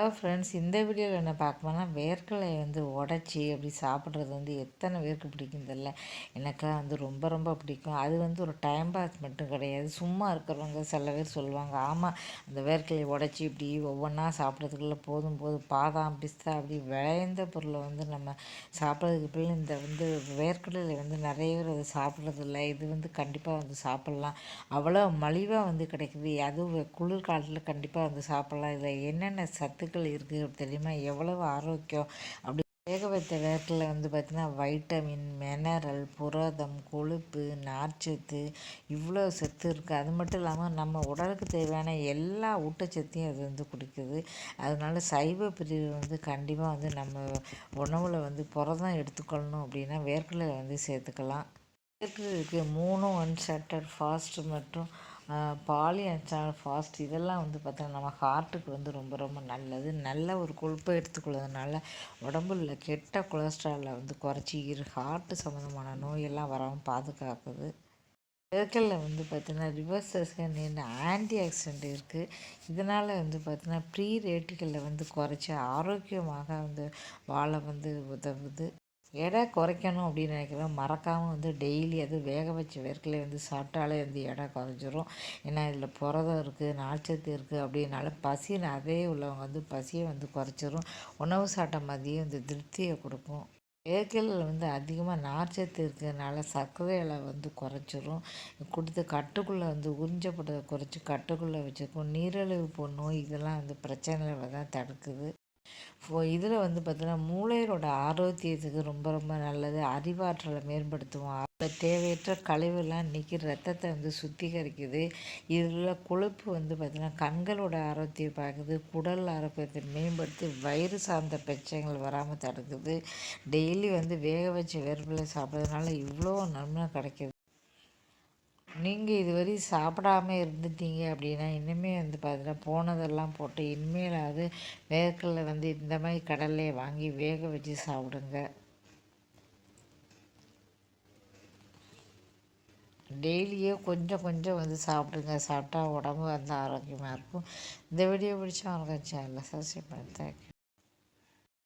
Hello friends இந்த வீடியோவில் என்ன பார்க்கணும்னா வேர்க்கடலையை வந்து உடச்சி அப்படி சாப்பிட்றது வந்து எத்தனை பேருக்கு பிடிக்கும் தெரியல. எனக்கெல்லாம் வந்து ரொம்ப ரொம்ப பிடிக்கும். அது வந்து ஒரு டைம் பாஸ் மட்டும் கிடையாது. சும்மா இருக்கிறவங்க சில பேர் சொல்லுவாங்க ஆமாம் அந்த வேர்க்கடலையை உடச்சி இப்படி ஒவ்வொன்றா சாப்பிட்றதுக்குள்ள போதும் போதும். பாதாம் பிஸ்தா அப்படி விளைந்த பொருளை வந்து நம்ம சாப்பிட்றதுக்கு பிள்ளை இந்த வந்து வேர்க்கடலை வந்து நிறைய பேர் அதை சாப்பிட்றதில்ல இது வந்து கண்டிப்பாக வந்து சாப்பிட்லாம். அவ்வளோ மலிவாக வந்து கிடைக்குது. அதுவும் குளிர்காலத்தில் கண்டிப்பாக வந்து சாப்பிட்லாம். இதில் என்னென்ன சத்து சத்துக்கள் இருக்குது தெரியுமா? எவ்வளவு ஆரோக்கியம். அப்படி வேக வைத்த வேட்டில் வந்து பார்த்திங்கன்னா வைட்டமின் மினரல் புரதம் கொழுப்பு நார்ச்சத்து இவ்வளோ சத்து இருக்குது அது மட்டும் இல்லாமல் நம்ம உடலுக்கு தேவையான எல்லா ஊட்டச்சத்தையும் அது வந்து கொடுக்குது. அதனால சைவ பிரிவு வந்து கண்டிப்பாக வந்து நம்ம உணவில் வந்து புரதம் எடுத்துக்கொள்ளணும் அப்படின்னா வேர்க்கடலை வந்து சேர்த்துக்கலாம். வேர்க்கடலுக்கு மூணும் ஒன் ஷட்டர் ஃபாஸ்ட் மற்றும் பாலி அன்சால் ஃபாஸ்ட் இதெல்லாம் வந்து பார்த்தோன்னா நம்ம ஹார்ட்டுக்கு வந்து ரொம்ப ரொம்ப நல்லது. நல்ல ஒரு கொழுப்பை எடுத்துக்கொள்வதனால உடம்புல கெட்ட கொலஸ்ட்ராலை வந்து குறைச்சி இரு ஹார்ட்டு சம்மந்தமான நோயெல்லாம் வராமல் பாதுகாக்குது. வேர்க்கல்ல வந்து பார்த்திங்கன்னா ரிவர்ஸ் ஆன்டி ஆக்சிடென்ட் இருக்குது இதனால் வந்து பார்த்திங்கன்னா ப்ரீ ரேட்டுகளில் வந்து குறைச்சி ஆரோக்கியமாக வந்து வாழ வந்து உதவுது. எடை குறைக்கணும் அப்படின்னு நினைக்கிறோம் மறக்காமல் வந்து டெய்லி அது வேக வச்ச வேர்க்கலை வந்து சாப்பிட்டாலே வந்து எடை குறைஞ்சிரும். ஏன்னா இதில் புரதம் இருக்குது நார்ச்சத்து இருக்குது அப்படின்னால பசி அதே உள்ளவங்க வந்து பசியை வந்து குறைச்சிரும். உணவு சாப்பிட்ட மாதிரியே வந்து திருப்தியை கொடுக்கும். வேர்க்கலில் வந்து அதிகமாக நார்ச்சத்து இருக்கிறதுனால சர்க்கரைகளை வந்து குறைச்சிரும். கொடுத்து கட்டுக்குள்ளே வந்து உறிஞ்சப்பட்டதை குறைச்சி கட்டுக்குள்ளே வச்சுருக்கோம் நீரிழிவு போ நோய் இதெல்லாம் வந்து பிரச்சனைகளை தான் தடுக்குது. இதில் வந்து பார்த்தீங்கன்னா மூளையரோட ஆரோக்கியத்துக்கு ரொம்ப ரொம்ப நல்லது. அறிவாற்றலை மேம்படுத்துவோம் அதில் தேவையற்ற கழிவுலாம் நிற்கி ரத்தத்தை வந்து சுத்திகரிக்குது. இதில் கொழுப்பு வந்து பார்த்திங்கன்னா கண்களோட ஆரோக்கியம் பார்க்குது குடல் ஆரோக்கியத்தை மேம்படுத்தி வயிறு சார்ந்த பிரச்சனைகள் வராமல் தடுக்குது. டெய்லி வந்து வேக வச்ச வேர்பிலை சாப்பிட்றதுனால இவ்வளோ நன்மை கிடைக்கிது. நீங்கள் இதுவரை சாப்பிடாம இருந்துட்டீங்க அப்படின்னா இனிமேல் வந்து பார்த்தீங்கன்னா போனதெல்லாம் போட்டு இனிமேலாவது வேர்க்கடலை வந்து இந்த மாதிரி கடலையை வாங்கி வேக வச்சு சாப்பிடுங்க. டெய்லியே கொஞ்சம் கொஞ்சம் வந்து சாப்பிடுங்க. சாப்பிட்டா உடம்பு வந்து ஆரோக்கியமாக இருக்கும். இந்த வீடியோ பிடிச்சா உங்களுக்கு சேனலில் சப்ஸ்கிரைப் பண்ணி தேங்க்யூ